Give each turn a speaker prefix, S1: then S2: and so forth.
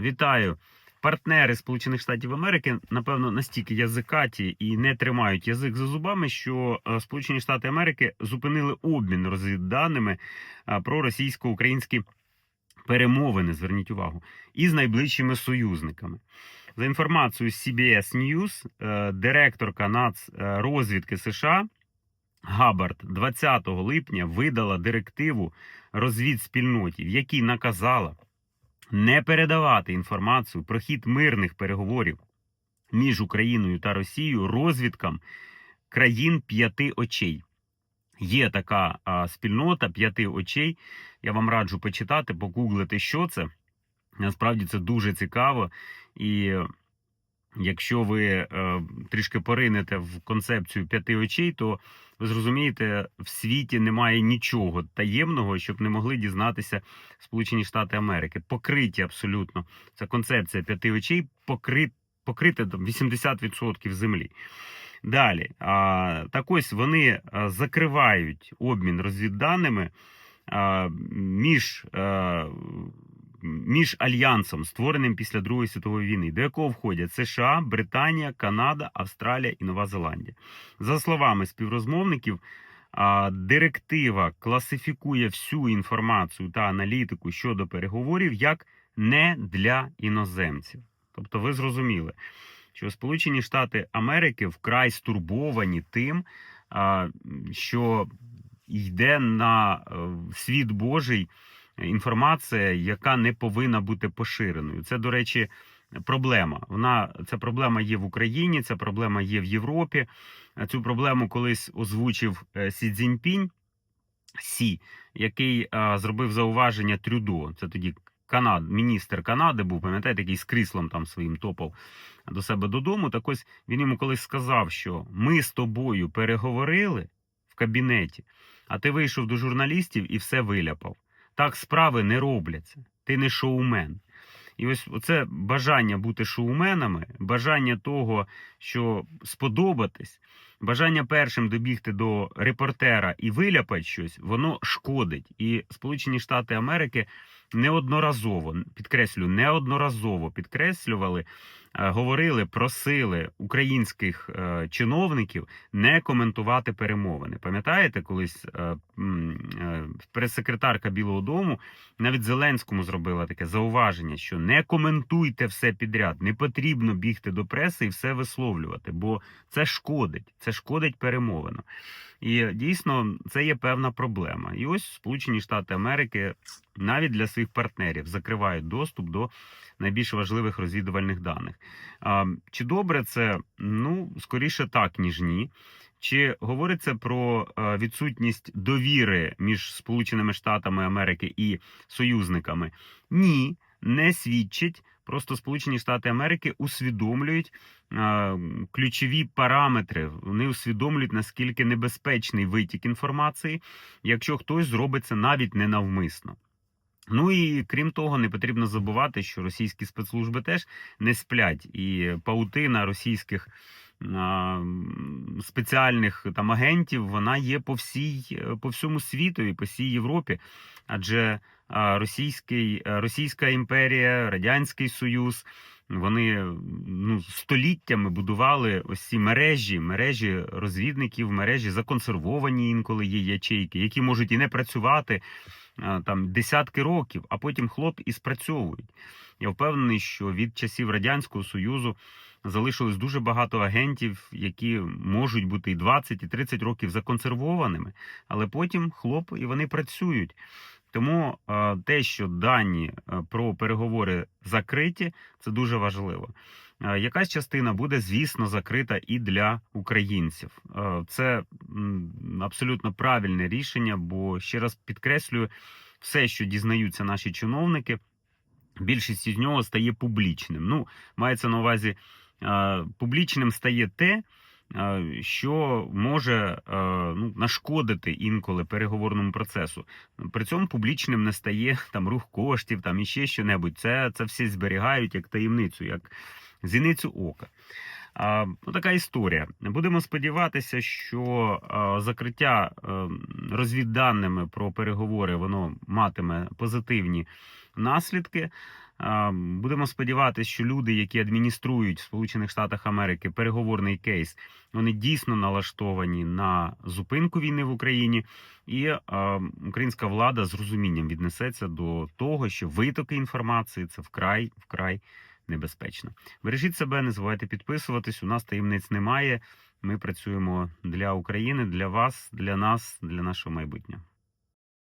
S1: вітаю. Партнери Сполучених Штатів Америки, напевно, настільки язикаті і не тримають язик за зубами, що е, Сполучені Штати Америки зупинили обмін розвідданими е, про російсько-українські перемовини. Зверніть увагу, із найближчими союзниками. За інформацією CBS News, е, директорка Нацрозвідки США Габард 20 липня видала директиву розвідспільноті, в якій наказала не передавати інформацію про хід мирних переговорів між Україною та Росією розвідкам країн п'яти очей. Є така а, спільнота п'яти очей. Я вам раджу почитати, погуглити, що це. Насправді це дуже цікаво. І якщо ви е, трішки поринете в концепцію п'яти очей, то ви зрозумієте, в світі немає нічого таємного, щоб не могли дізнатися Сполучені Штати Америки. Покриті абсолютно ця концепція п'яти очей покрит, покрита 80% землі. Далі, а, так ось вони закривають обмін розвідданими а, між, а, між альянсом, створеним після Другої світової війни, до якого входять США, Британія, Канада, Австралія і Нова Зеландія. За словами співрозмовників, директива класифікує всю інформацію та аналітику щодо переговорів як не для іноземців. Тобто, ви зрозуміли, що Сполучені Штати Америки вкрай стурбовані тим, що йде на е, світ Божий інформація, яка не повинна бути поширеною. Це, до речі, проблема. Вона ця проблема є в Україні, ця проблема є в Європі. Цю проблему колись озвучив е, Сі Цзіньпінь, Сі, який а, зробив зауваження Трюдо. Це тоді Канад, міністр Канади був, пам'ятаєте, який з кріслом там своїм топав до себе додому. Так ось він йому колись сказав, що ми з тобою переговорили в кабінеті, а ти вийшов до журналістів і все виляпав. Так справи не робляться. Ти не шоумен. І ось це бажання бути шоуменами, бажання того, що сподобатись, бажання першим добігти до репортера і виляпати щось, воно шкодить. І Сполучені Штати Америки неодноразово, підкреслю, неодноразово підкреслювали, е, говорили, просили українських е, чиновників не коментувати перемовини. Пам'ятаєте, колись е, прес-секретарка Білого Дому навіть Зеленському зробила таке зауваження, що не коментуйте все підряд, не потрібно бігти до преси і все висловлювати, бо це шкодить, це шкодить перемовинам. І дійсно це є певна проблема. І ось Сполучені Штати Америки навіть для своїх партнерів закривають доступ до найбільш важливих розвідувальних даних. Чи добре це? Ну скоріше так, ніж ні. Чи говориться про е, відсутність довіри між Сполученими Штатами Америки і союзниками? Ні, не свідчить. Просто Сполучені Штати Америки усвідомлюють е, ключові параметри. Вони усвідомлюють наскільки небезпечний витік інформації, якщо хтось зробить це навіть ненавмисно. Ну і крім того, не потрібно забувати, що російські спецслужби теж не сплять, і паутина російських спеціальних там агентів вона є по всій по всьому світу і по всій Європі, адже російський Російська імперія, радянський союз. Вони ну століттями будували ось ці мережі, мережі розвідників, мережі законсервовані інколи є ячейки, які можуть і не працювати там десятки років, а потім хлоп і спрацьовують. Я впевнений, що від часів радянського союзу залишилось дуже багато агентів, які можуть бути і 20, і 30 років законсервованими, але потім хлоп і вони працюють. Тому е, те, що дані е, про переговори закриті, це дуже важливо. Е, Якась частина буде, звісно, закрита і для українців. Це абсолютно правильне рішення, бо ще раз підкреслюю, все, що дізнаються наші чиновники, більшість з нього стає публічним. Ну, мається на увазі, публічним стає те, що може ну, нашкодити інколи переговорному процесу. При цьому публічним не стає там рух коштів, там іще що-небудь. Це, це всі зберігають як таємницю, як зіницю ока. А, ну, така історія. Будемо сподіватися, що а, закриття а, розвідданими про переговори воно матиме позитивні наслідки. Будемо сподіватися, що люди, які адмініструють в Сполучених Штатах Америки переговорний кейс, вони дійсно налаштовані на зупинку війни в Україні, і а, українська влада з розумінням віднесеться до того, що витоки інформації це вкрай вкрай небезпечно. Бережіть себе, не забувайте підписуватись. У нас таємниць немає. Ми працюємо для України, для вас, для нас, для нашого майбутнього.